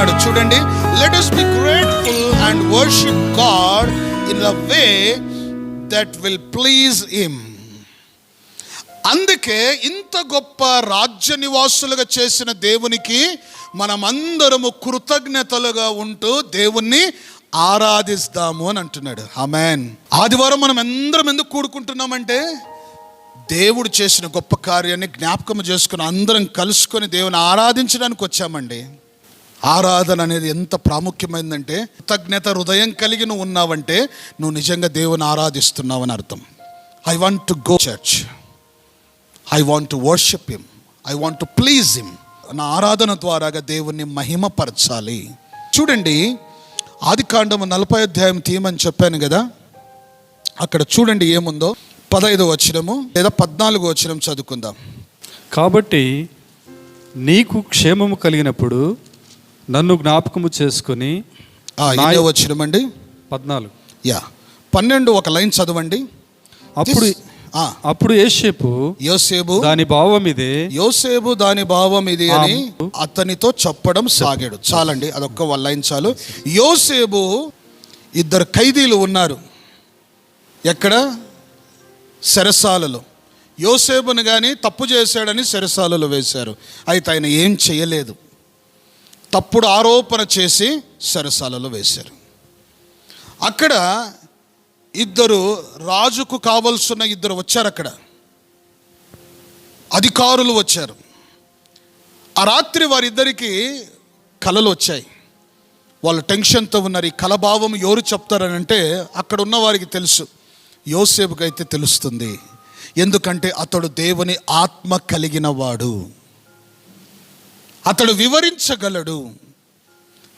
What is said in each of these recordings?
అంటున్నాడు. చూడండి. Let us be grateful and worship God in a way that will please him అందుకే ఇంత గొప్ప రాజ్య నివాసులుగా చేసిన దేవునికి మనమందరము కృతజ్ఞతలుగా ఉంటూ దేవుణ్ణి ఆరాధిస్తాము అని అంటున్నాడు. హమెన్ ఆదివారం మనం అందరం ఎందుకు కూడుకుంటున్నామంటే దేవుడు చేసిన గొప్ప కార్యాన్ని జ్ఞాపకం చేసుకుని అందరం కలుసుకొని దేవుని ఆరాధించడానికి వచ్చామండి. ఆరాధన అనేది ఎంత ప్రాముఖ్యమైందంటే కృతజ్ఞత హృదయం కలిగి నువ్వు ఉన్నావంటే నువ్వు నిజంగా దేవుని ఆరాధిస్తున్నావని అర్థం. I want to go church I want to worship him I want to please him నా ఆరాధన ద్వారాగా దేవుణ్ణి మహిమపరచాలి. చూడండి ఆది కాండము నలభై అధ్యాయం తీయమని చెప్పాను కదా? అక్కడ చూడండి ఏముందో. పదహైదు వచ్చినము లేదా పద్నాలుగు వచ్చినం చదువుకుందాం. కాబట్టి నీకు క్షేమము కలిగినప్పుడు నన్ను జ్ఞాపకము చేసుకొని వచ్చినమండి పద్నాలుగు. యా. పన్నెండు ఒక లైన్ చదవండి. అప్పుడు అప్పుడు ఏషేపు యోసేపు దాని భావం ఇదే యోసేపు దాని భావం ఇది అని అతనితో చెప్పడం సాగాడు. చాలండి అదొక్క వన్ లైన్ చాలు. యోసేపు ఇద్దరు ఖైదీలు ఉన్నారు. ఎక్కడ? సెరసాలలో యోసేపుని కానీ తప్పు చేశాడని సెరసాలలో వేశారు. అయితే ఆయన ఏం చేయలేదు. తప్పుడు ఆరోపణ చేసి సరసాలలో వేశారు. అక్కడ ఇద్దరు రాజుకు కావలసిన ఇద్దరు వచ్చారు అక్కడ. అధికారులు వచ్చారు. ఆ రాత్రి వారిద్దరికి కలలు వచ్చాయి. వాళ్ళు టెన్షన్తో ఉన్నారు. ఈ కలభావం ఎవరు చెప్తారని అంటే అక్కడ ఉన్న వారికి తెలుసు. యోసేపుకైతే తెలుస్తుంది. ఎందుకంటే అతడు దేవుని ఆత్మ కలిగిన వాడు. అతడు వివరించగలడు.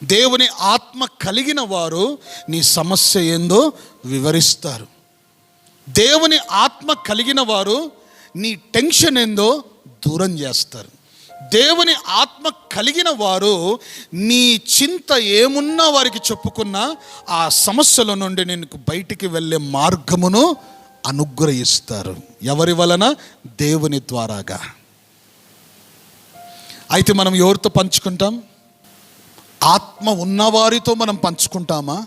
దేవుని ఆత్మ కలిగిన వారు నీ సమస్య ఏందో వివరిస్తారు. దేవుని ఆత్మ కలిగిన వారు నీ టెన్షన్ ఏందో దూరం చేస్తారు. దేవుని ఆత్మ కలిగిన వారు నీ చింత ఏమున్నా వారికి చెప్పుకున్నా ఆ సమస్యల నుండి నీకు బయటికి వెళ్ళే మార్గమును అనుగ్రహిస్తారు. ఎవరి వలన? దేవుని ద్వారాగా. అయితే మనం ఎవరితో పంచుకుంటాం? ఆత్మ ఉన్నవారితో మనం పంచుకుంటామా?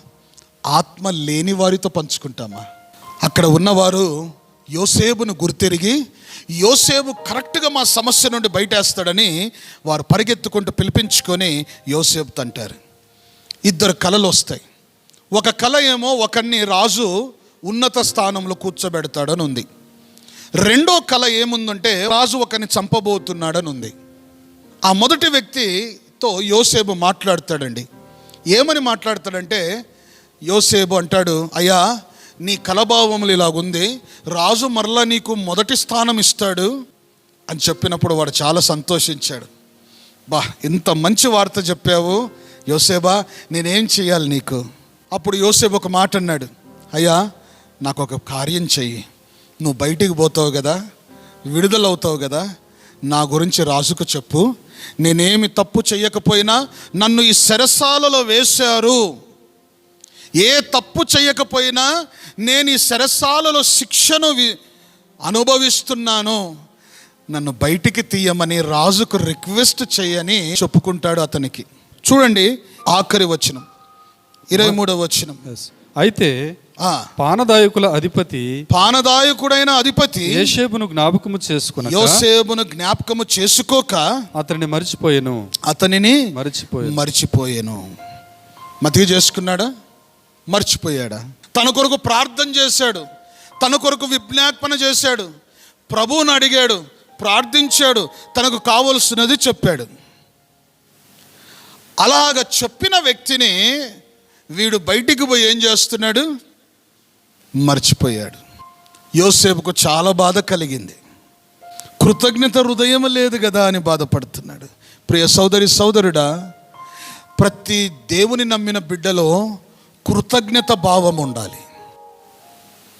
ఆత్మ లేని వారితో పంచుకుంటామా? అక్కడ ఉన్నవారు యోసేపును గుర్తెరిగి యోసేపు కరెక్ట్గా మా సమస్య నుండి బయటేస్తాడని వారు పరిగెత్తుకుంటూ పిలిపించుకొని యోసేపు అంటారు ఇద్దరు కళలు వస్తాయి. ఒక కళ ఏమో ఒకరిని రాజు ఉన్నత స్థానంలో కూర్చోబెడతాడని ఉంది రెండో కళ ఏముందంటే రాజు ఒకరిని చంపబోతున్నాడని ఉంది ఆ మొదటి వ్యక్తితో యోసేపు మాట్లాడతాడండి. ఏమని మాట్లాడతాడంటే యోసేపు అంటాడు అయ్యా నీ కలభావములు ఇలాగుంది. రాజు మరలా నీకు మొదటి స్థానం ఇస్తాడు అని చెప్పినప్పుడు వాడు చాలా సంతోషించాడు. బా ఇంత మంచి వార్త చెప్పావు. యోసేబా నేనేం చేయాలి నీకు? అప్పుడు యోసేపు ఒక మాట అన్నాడు అయ్యా నాకు ఒక కార్యం చెయ్యి. నువ్వు బయటికి పోతావు కదా విడుదలవుతావు కదా నా గురించి రాజుకు చెప్పు. నేనేమి తప్పు చేయకపోయినా నన్ను ఈ సెరసాలలో వేశారు. ఏ తప్పు చేయకపోయినా నేను ఈ సెరసాలలో శిక్షను అనుభవిస్తున్నాను. నన్ను బయటికి తీయమని రాజుకు రిక్వెస్ట్ చేయని చెప్పుకుంటాడు అతనికి. చూడండి ఆఖరి వచనం. ఇరవై మూడవ వచనం. అయితే పానదాయకుల అధిపతి పానదాయకుడైన అధిపతి ఏషేపును జ్ఞాపకము చేసుకున్న యోసేపును జ్ఞాపకము చేసుకోక అతన్ని మరిచిపోయాను. అతనిని మరిచిపోయాను. మర్చిపోయాను. మతికి చేసుకున్నాడా? మర్చిపోయాడా? తన కొరకు ప్రార్థన చేశాడు. తన కొరకు విజ్ఞాపన చేశాడు. ప్రభువుని అడిగాడు. ప్రార్థించాడు. తనకు కావలసినది చెప్పాడు. అలాగ చెప్పిన వ్యక్తిని వీడు బయటికి పోయి ఏం చేస్తున్నాడు? మర్చిపోయాడు. యోసేపుకు చాలా బాధ కలిగింది. కృతజ్ఞత హృదయం లేదు కదా అని బాధపడుతున్నాడు. ప్రియ సోదరి సోదరుడా ప్రతి దేవుని నమ్మిన బిడ్డలో కృతజ్ఞత భావం ఉండాలి.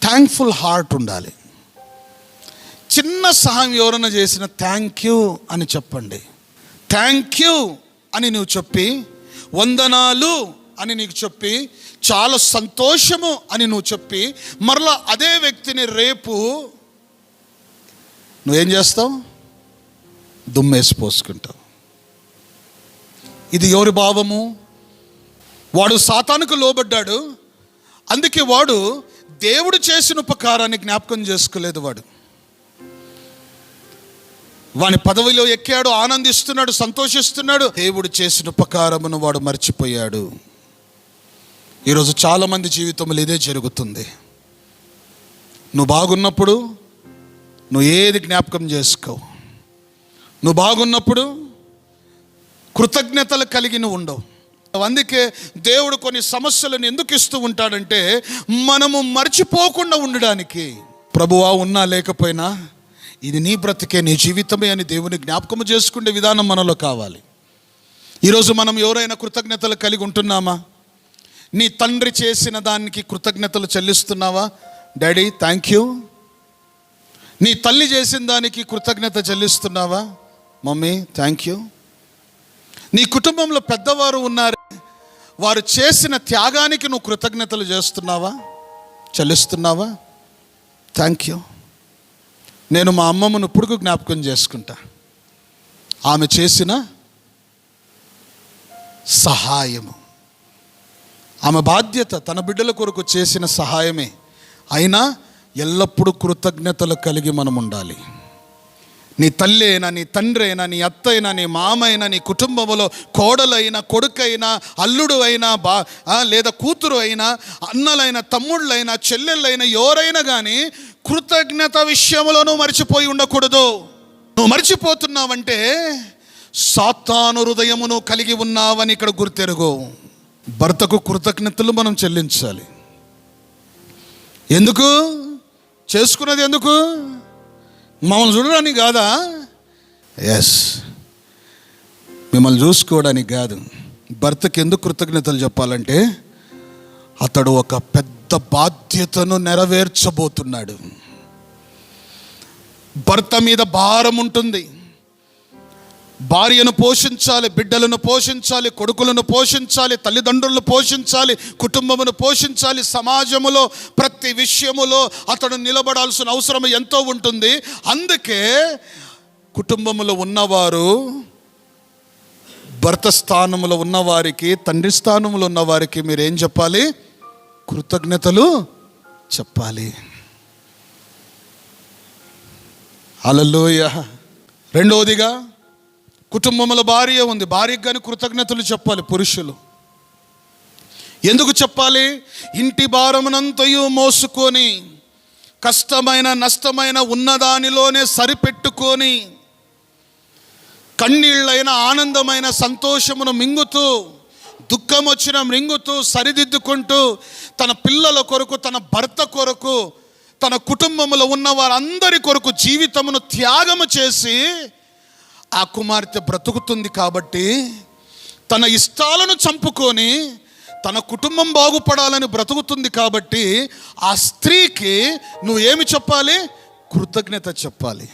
థ్యాంక్ఫుల్ హార్ట్ ఉండాలి. చిన్న సహాయం ఎవరైనా చేసిన థ్యాంక్ యూ అని చెప్పండి. థ్యాంక్ యూ అని నువ్వు చెప్పి వందనాలు అని నీకు చెప్పి చాలా సంతోషము అని నువ్వు చెప్పి మరలా అదే వ్యక్తిని రేపు నువ్వేం చేస్తావు? దుమ్మేసి పోసుకుంటావు. ఇది ఎవరి భావము? వాడు సాతానుకు లోబడ్డాడు. అందుకే వాడు దేవుడు చేసిన ఉపకారాన్ని జ్ఞాపకం చేసుకోలేదు వాడు. వాని పదవిలో ఎక్కాడు ఆనందిస్తున్నాడు సంతోషిస్తున్నాడు. దేవుడు చేసిన ఉపకారమును వాడు మర్చిపోయాడు. ఈరోజు చాలామంది జీవితంలో ఇదే జరుగుతుంది. నువ్వు బాగున్నప్పుడు నువ్వు ఏది జ్ఞాపకం చేసుకోవు నువ్వు బాగున్నప్పుడు కృతజ్ఞతలు కలిగి నువ్వు ఉండవు. అందుకే దేవుడు కొన్ని సమస్యలను ఎందుకు ఇస్తూ ఉంటాడంటే మనము మర్చిపోకుండా ఉండడానికి. ప్రభువా ఉన్నా లేకపోయినా ఇది నీ బ్రతికే నీ జీవితమే అని దేవుని జ్ఞాపకం చేసుకునే విధానం మనలో కావాలి. ఈరోజు మనం ఎవరైనా కృతజ్ఞతలు కలిగి ఉంటున్నామా? నీ తండ్రి చేసిన దానికి కృతజ్ఞతలు చెల్లిస్తున్నావా? డాడీ థ్యాంక్ యూ నీ తల్లి చేసిన దానికి కృతజ్ఞత చెల్లిస్తున్నావా? మమ్మీ థ్యాంక్ యూ నీ కుటుంబంలో పెద్దవారు ఉన్నారు వారు చేసిన త్యాగానికి నువ్వు కృతజ్ఞతలు చేస్తున్నావా? చెల్లిస్తున్నావా? థ్యాంక్ యూ నేను మా అమ్మమ్మను ఇప్పుడు జ్ఞాపకం చేసుకుంటా. ఆమె చేసిన సహాయము. ఆమె బాధ్యత తన బిడ్డల కొరకు చేసిన సహాయమే. అయినా ఎల్లప్పుడూ కృతజ్ఞతలు కలిగి మనం ఉండాలి. నీ తల్లి అయినా నీ తండ్రి అయినా నీ అత్త అయినా నీ మామ అయినా నీ కుటుంబంలో కోడలైనా కొడుకైనా అల్లుడు అయినా బా లేదా కూతురు అయినా అన్నలైనా తమ్ముళ్ళైనా చెల్లెళ్ళైనా ఎవరైనా కానీ కృతజ్ఞత విషయంలో నువ్వు మర్చిపోయి ఉండకూడదు. నువ్వు మర్చిపోతున్నావంటే సాతాను హృదయమును కలిగి ఉన్నావని ఇక్కడ గుర్తెరుగు. భర్తకు కృతజ్ఞతలు మనం చెల్లించాలి. ఎందుకు? చేసుకున్నది ఎందుకు? మమ్మల్ని చూడడానికి కాదా? ఎస్ మిమ్మల్ని చూసుకోవడానికి కాదు. భర్తకి ఎందుకు కృతజ్ఞతలు చెప్పాలంటే అతడు ఒక పెద్ద బాధ్యతను నెరవేర్చబోతున్నాడు. భర్త మీద భారం ఉంటుంది. భార్యను పోషించాలి బిడ్డలను పోషించాలి కొడుకులను పోషించాలి తల్లిదండ్రులను పోషించాలి కుటుంబమును పోషించాలి సమాజములో ప్రతి విషయములో అతడు నిలబడాల్సిన అవసరం ఎంతో ఉంటుంది. అందుకే కుటుంబములో ఉన్నవారు భర్త స్థానములో ఉన్నవారికి తండ్రి స్థానములు ఉన్నవారికి మీరు ఏం చెప్పాలి? కృతజ్ఞతలు చెప్పాలి. అలలోయ రెండవదిగా కుటుంబంలో భార్య ఉంది. భార్యకు కానీ కృతజ్ఞతలు చెప్పాలి పురుషులు. ఎందుకు చెప్పాలి? ఇంటి భారమునంతయు మోసుకొని కష్టమైన నష్టమైన ఉన్నదానిలోనే సరిపెట్టుకొని కన్నీళ్ళైన ఆనందమైన సంతోషమును మింగుతూ దుఃఖం వచ్చిన మింగుతూ సరిదిద్దుకుంటూ తన పిల్లల కొరకు తన భర్త కొరకు తన కుటుంబంలో ఉన్న వారందరి కొరకు జీవితమును త్యాగము చేసి ఆ కుమార్తె బ్రతుకుతుంది కాబట్టి తన ఇష్టాలను చంపుకొని తన కుటుంబం బాగుపడాలని బ్రతుకుతుంది కాబట్టి ఆ స్త్రీకి నువ్వు ఏమి చెప్పాలి? కృతజ్ఞత చెప్పాలి.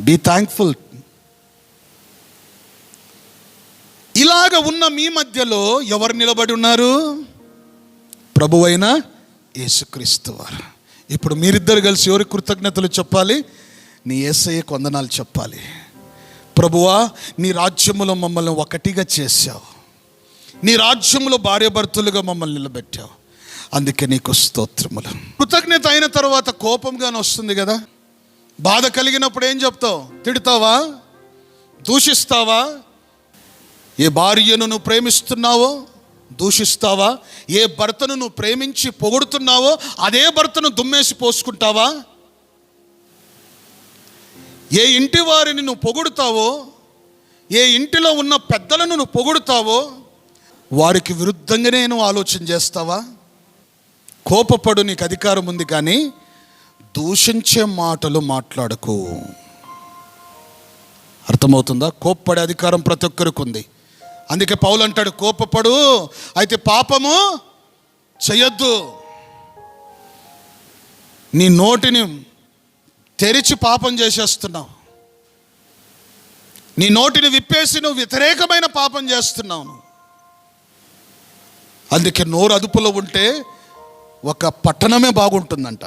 బీ థ్యాంక్ఫుల్ ఇలాగ ఉన్న మీ మధ్యలో ఎవరు నిలబడి ఉన్నారు? ప్రభువైన యేసుక్రీస్తు వారు. ఇప్పుడు మీరిద్దరు కలిసి ఎవరి కృతజ్ఞతలు చెప్పాలి? నీ ఏసయ్య కొందనాలు చెప్పాలి. ప్రభువా నీ రాజ్యములో మమ్మల్ని ఒకటిగా చేశావు. నీ రాజ్యములో భార్యభర్తలుగా మమ్మల్ని నిలబెట్టావు. అందుకే నీకు స్తోత్రములు. కృతజ్ఞత అయిన తర్వాత కోపంగానే వస్తుంది కదా? బాధ కలిగినప్పుడు ఏం చెప్తావు? తిడతావా? దూషిస్తావా? ఏ భార్యను నువ్వు ప్రేమిస్తున్నావో దూషిస్తావా? ఏ భర్తను నువ్వు ప్రేమించి పొగుడుతున్నావో అదే భర్తను దుమ్మేసి పోసుకుంటావా? ఏ ఇంటి వారిని నువ్వు పొగుడుతావో ఏ ఇంటిలో ఉన్న పెద్దలను నువ్వు పొగుడుతావో వారికి విరుద్ధంగానే నువ్వు ఆలోచన చేస్తావా? కోపపడు నీకు అధికారం ఉంది కానీ దూషించే మాటలు మాట్లాడకు. అర్థమవుతుందా? కోప్పడే అధికారం ప్రతి ఒక్కరికి ఉంది. అందుకే పౌలు అంటాడు కోపపడు అయితే పాపము చేయొద్దు నీ నోటిని తెరిచి పాపం చేసేస్తున్నావు. నీ నోటిని విప్పేసి నువ్వు వ్యతిరేకమైన పాపం చేస్తున్నావు నువ్వు. అందుకే నోరు అదుపులో ఉంటే ఒక పట్టణమే బాగుంటుందంట.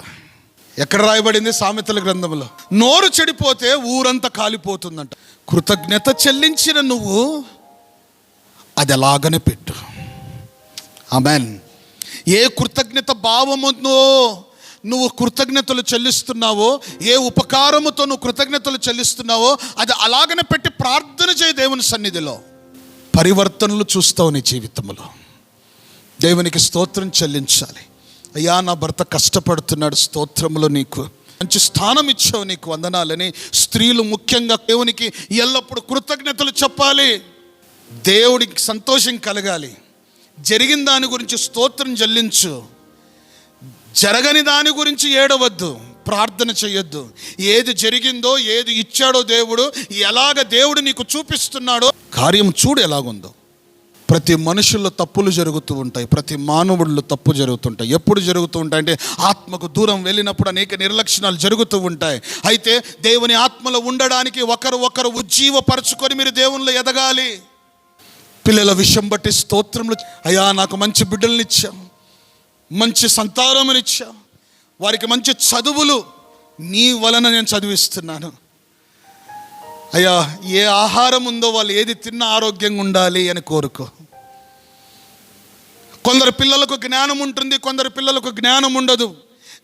ఎక్కడ రాయబడింది సామెతల గ్రంథంలో? నోరు చెడిపోతే ఊరంతా కాలిపోతుందంట. కృతజ్ఞత చెల్లించిన నువ్వు అది అలాగనే పెట్టు. ఆమెన్. ఏ కృతజ్ఞత భావముతో నువ్వు కృతజ్ఞతలు చెల్లిస్తున్నావో ఏ ఉపకారముతో నువ్వు కృతజ్ఞతలు చెల్లిస్తున్నావో అది అలాగనే పెట్టి ప్రార్థన చేయి దేవుని సన్నిధిలో. పరివర్తనలు చూస్తావు నీ జీవితంలో. దేవునికి స్తోత్రం చెల్లించాలి. అయ్యా నా భర్త కష్టపడుతున్నాడు స్తోత్రంలో నీకు. మంచి స్థానం ఇచ్చావు నీకు వందనాలని. స్త్రీలు ముఖ్యంగా దేవునికి ఎల్లప్పుడూ కృతజ్ఞతలు చెప్పాలి. దేవుడికి సంతోషం కలగాలి. జరిగిన దాని గురించి స్తోత్రం చెల్లించు. జరగని దాని గురించి ఏడవద్దు ప్రార్థన చేయొద్దు. ఏది జరిగిందో ఏది ఇచ్చాడో దేవుడు ఎలాగ దేవుడు నీకు చూపిస్తున్నాడో కార్యం చూడు ఎలాగుందో. ప్రతి మనుషుల్లో తప్పులు జరుగుతూ ఉంటాయి ప్రతి మానవుడిలో తప్పు జరుగుతుంటాయి. ఎప్పుడు జరుగుతూ ఉంటాయి అంటే ఆత్మకు దూరం వెళ్ళినప్పుడు అనేక నిర్లక్షణాలు జరుగుతూ ఉంటాయి. అయితే దేవుని ఆత్మలో ఉండడానికి ఒకరు ఒకరు ఉజ్జీవపరచుకొని మీరు దేవునిలో ఎదగాలి. పిల్లల విషయం బట్టి స్తోత్రములు అయ్యా నాకు మంచి బిడ్డల్నిచ్చాం మంచి సంతానమునిచ్చాం వారికి మంచి చదువులు నీ వలన నేను చదివిస్తున్నాను. అయ్యా ఏ ఆహారం ఉందో వాళ్ళు ఏది తిన్న ఆరోగ్యంగా ఉండాలి అని కోరుకో. కొందరు పిల్లలకు జ్ఞానం ఉంటుంది కొందరు పిల్లలకు జ్ఞానం ఉండదు.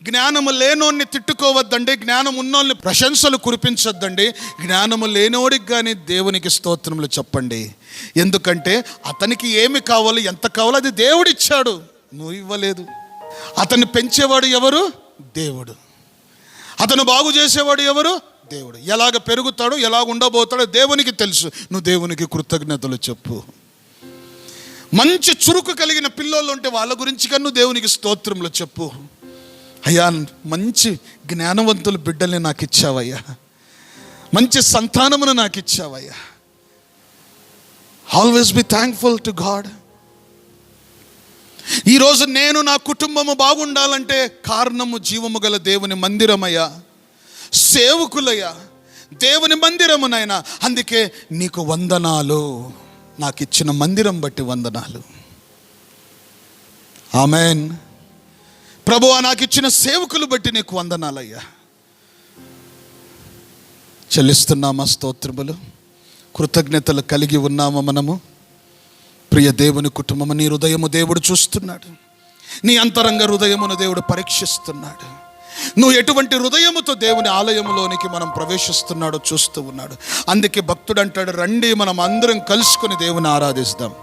జ్ఞానము లేనోడిని తిట్టుకోవద్దండి జ్ఞానం ఉన్నోళ్ళని ప్రశంసలు కురిపించొద్దండి జ్ఞానము లేనోడికి కానీ దేవునికి స్తోత్రములు చెప్పండి. ఎందుకంటే అతనికి ఏమి కావాలో ఎంత కావాలో అది దేవుడిచ్చాడు. నువ్వు ఇవ్వలేదు. అతన్ని పెంచేవాడు ఎవరు? దేవుడు. అతను బాగు చేసేవాడు ఎవరు? దేవుడు. ఎలాగ పెరుగుతాడో ఎలాగ ఉండబోతాడో దేవునికి తెలుసు. నువ్వు దేవునికి కృతజ్ఞతలు చెప్పు. మంచి చురుకు కలిగిన పిల్లోళ్ళు ఉంటే వాళ్ళ గురించి కన్నా దేవునికి స్తోత్రములు చెప్పు. అయ్యా మంచి జ్ఞానవంతుల బిడ్డల్ని నాకు ఇచ్చావయ్యా. మంచి సంతానమును నాకు ఇచ్చావయ్యా. Always be thankful to God ఈరోజు నేను నా కుటుంబము బాగుండాలంటే కారణము జీవము గల దేవుని మందిరమయ్యా సేవకులయ్యా దేవుని మందిరమునైనా అందుకే నీకు వందనాలు. నాకు ఇచ్చిన మందిరం బట్టి వందనాలు. ఆమెన్. ప్రభువా నాకు ఇచ్చిన సేవకులు బట్టి నీకు వందనాలయ్యా. చెల్లిస్తున్నామా స్తోత్రములు? కృతజ్ఞతలు కలిగి ఉన్నామా మనము? ప్రియ దేవుని కుటుంబము నీ హృదయము దేవుడు చూస్తున్నాడు. నీ అంతరంగ హృదయమును దేవుడు పరీక్షిస్తున్నాడు. నువ్వు ఎటువంటి హృదయముతో దేవుని ఆలయములోనికి మనం ప్రవేశిస్తున్నాడో చూస్తూ ఉన్నాడు. అందుకే భక్తుడు అంటాడు రండి మనం అందరం కలుసుకొని దేవుని ఆరాధిస్తాం.